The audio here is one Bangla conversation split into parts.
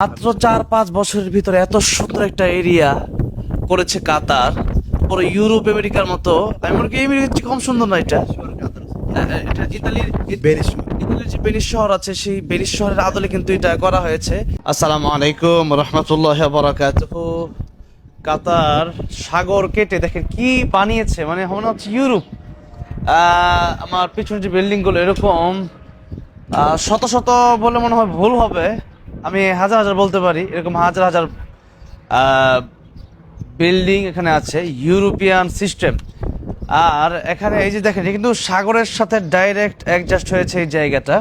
মাত্র চার পাঁচ বছরের ভিতরে এত সুন্দর একটা এরিয়া করেছে কাতার পুরো ইউরোপ আমেরিকার মতো। আমি মনে করি আমেরিকার কম সুন্দর না এটা? হ্যাঁ, হ্যাঁ, এটা ইতালির ইতালির যে শহর আছে সেই শহরের আদলে কিন্তু এটা করা হয়েছে। আসসালামু আলাইকুম রহমতুল্লাহ বারাকাতুহু। কাতার সাগর কেটে দেখেন কি বানিয়েছে মানে মনে হচ্ছে ইউরোপ। আহ, আমার পিছনে যে বিল্ডিংগুলো এরকম শত শত বলে মনে হয় ভুল হবে। আমি হাজার হাজার বলতে পারি, এরকম হাজার হাজার বিল্ডিং এখানে আছে ইউরোপিয়ান সিস্টেম আর এখানে এই যে দেখেন কিন্তু সাগরের সাথে ডাইরেক্ট অ্যাডজাস্ট হয়েছে এই জায়গাটা।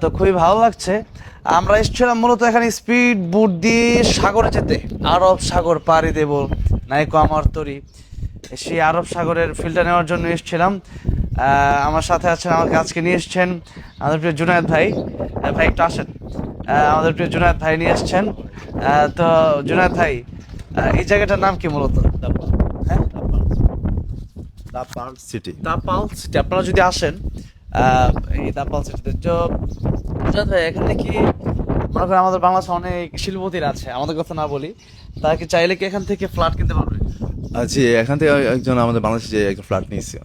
তো খুবই ভালো লাগছে। আমরা এসেছিলাম মূলত এখানে স্পিড বুট দিয়ে সাগরে যেতে। আরব সাগর পাড়ি দেব, নাইকো আমার তরি। সেই আরব সাগরের ফিল্টার নেওয়ার জন্য এসেছিলাম। আমার সাথে আছেন, আমাকে আজকে নিয়ে এসছেন আমাদের প্রিয় জুনায়দ ভাই। ভাই, একটু আসেন। আমাদের প্রিয় জুনায়দ ভাই নিয়ে এসছেন। তো জুনায়দ ভাই এই জায়গাটার নাম কি মূলত? হ্যাঁ? The Pearl City. The Pearl City. আপনারা যদি আসেন এই দাপাল সিটিতে তো জুনায়দ ভাই এখানে কি মনে করেন আমাদের বাংলাদেশে অনেক শিল্পপতিরা আছে আমাদের কথা না বলি তারা কি চাইলে কি এখান থেকে ফ্ল্যাট কিনতে পারবে? জি এখান থেকে একজন আমাদের বাংলাদেশে যে একজন ফ্ল্যাট নিয়েছে।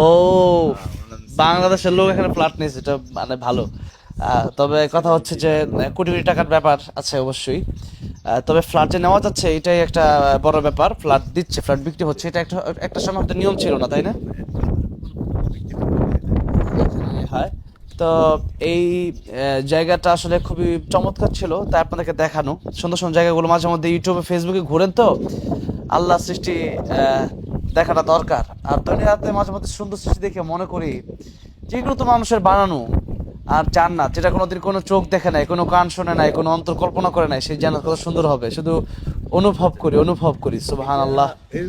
ও বাংলাদেশের লোক এখানে ফ্ল্যাট নিয়েছে এটা মানে ভালো। তবে কথা হচ্ছে যে কোটি কোটি টাকার ব্যাপার আছে অবশ্যই। তবে ফ্ল্যাট যে নেওয়া যাচ্ছে, এটাই একটা বড় ব্যাপার। ফ্ল্যাট দিচ্ছে ফ্ল্যাট বিক্রি হচ্ছে, এটা একটা একটা সময় হয়তো নিয়ম ছিল না, তাই না? হয়। তো এই জায়গাটা আসলে খুবই চমৎকার ছিল, তাই আপনাদেরকে দেখানো। সুন্দর সুন্দর জায়গাগুলো মাঝে মধ্যে ইউটিউবে ফেসবুকে ঘুরেন তো। আল্লাহ সৃষ্টি দেখাটা দরকার। আর দুনিয়াতে মাঝে মধ্যে সুন্দর সৃষ্টি দেখে মনে করি যেগুলো তো মানুষের বানানো আর চান না যেটা কোনোদিন কোনো চোখ দেখে নাই কোনো কান শোনে নাই কোনো অন্তর কল্পনা করে নাই সেই জান্নাত কত সুন্দর হবে। শুধু অনুভব করি অনুভব করি সুবহান আল্লাহ এই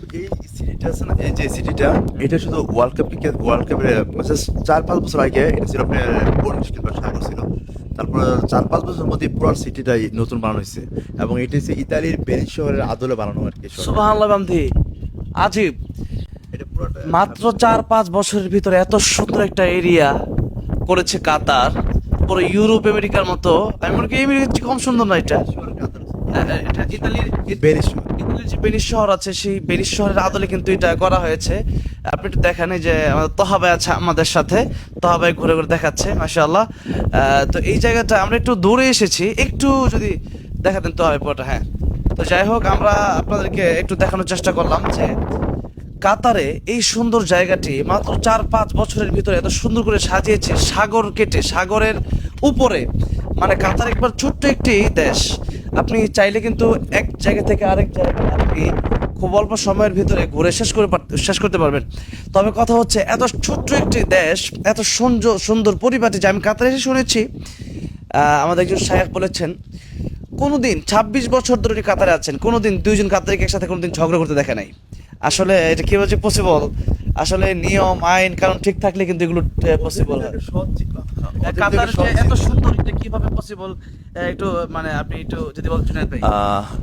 সিটিটা আছে না? এই যে সিটিটা এটা শুধু ওয়ার্ল্ড কাপ ওয়ার্ল্ড কাপের চার পাঁচ বছর আগে এটা ছিল আপনার সাগর ছিল। তারপর চার পাঁচ বছরের মধ্যে পুরো সিটিটাই নতুন বানানো হয়েছে। এবং এটি হচ্ছে ইতালির বেনিস শহরের আদলে বানানো আর কি। সুবহান আল্লাহ বামধি আজিব এটা মাত্র চার পাঁচ বছরের ভিতরে এত সুন্দর একটা এরিয়া করেছে কাতার পুরো ইউরোপ আমেরিকার মতো। আমি মনে করি আমেরিকার কম সুন্দর না এটা? হ্যাঁ, হ্যাঁ, এটা ইতালির বেনিস। ইতালির যে বেনিস শহর আছে সেই বেনিস শহরের আদলে কিন্তু এটা করা হয়েছে। আপনি একটু দেখেন যে আমাদের তহাবাই আছে আমাদের সাথে। তহাবাই ঘুরে ঘুরে দেখাচ্ছে মাশাআল্লাহ। আহ, তো এই জায়গাটা আমরা একটু দূরে এসেছি। একটু যদি দেখাতেন তহাবাই পুরোটা হ্যাঁ। তো যাই হোক আমরা আপনাদেরকে একটু দেখানোর চেষ্টা করলাম যে কাতারে এই সুন্দর জায়গাটি মাত্র চার, পাঁচ বছরের ভিতরে এত সুন্দর করে সাজিয়েছে সাগর কেটে। সাগরের উপরে মানে কাতার একবার ছোট্ট একটি দেশ। আপনি চাইলে কিন্তু এক জায়গা থেকে আরেক জায়গায় আপনি খুব অল্প সময়ের ভিতরে ঘুরে শেষ করে শেষ করতে পারবেন। তবে কথা হচ্ছে, এত ছোট্ট একটি দেশ, এত সুন্দর সুন্দর পরিপাটি যে আমি কাতারে এসে শুনেছি আমাদের একজন সাহেব বলেছেন, কোনোদিন ছাব্বিশ বছর ধরে কাতারে আছেন, কোনোদিন দুইজন কাতারিকে একসাথে কোনোদিন ঝগড়া করতে দেখে নাই। আসলে এটা কীভাবে পসিবল আসলে নিয়ম আইন কারণ ঠিক থাকলে কিন্তু এগুলো পসিবল হয়। এত সুন্দর এটা কীভাবে পসিবল একটু মানে আপনি একটু যদি বলতে ভাই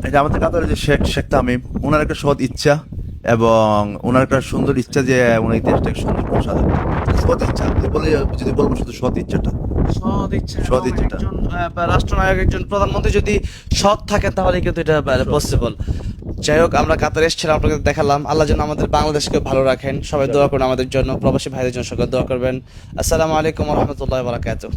এটা আমাদের কাতারের যে শেখ শেখ তামিম ওনার একটা সৎ ইচ্ছা এবং ওনার একটা সুন্দর ইচ্ছা যে উনি দেশটাকে সুন্দর করে সাজাবে সৎ ইচ্ছা বলে যদি বলব শুধু সৎ ইচ্ছাটা। সৎ ইচ্ছা সৎ ইচ্ছাটা। রাষ্ট্রনায়ক একজন প্রধানমন্ত্রী যদি সৎ থাকেন তাহলে কিন্তু এটা পসিবল যাই হোক, আমরা কাতারে এসেছিলাম আপনাকে দেখালাম। আল্লাহ যেন আমাদের বাংলাদেশকে ভালো রাখেন। সবাই দোয়া করুন আমাদের জন্য। প্রবাসী ভাইদের জন্য সকল দোয়া করবেন। আসসালামু আলাইকুম রহমতুল্লাহ বারাকাতুহ।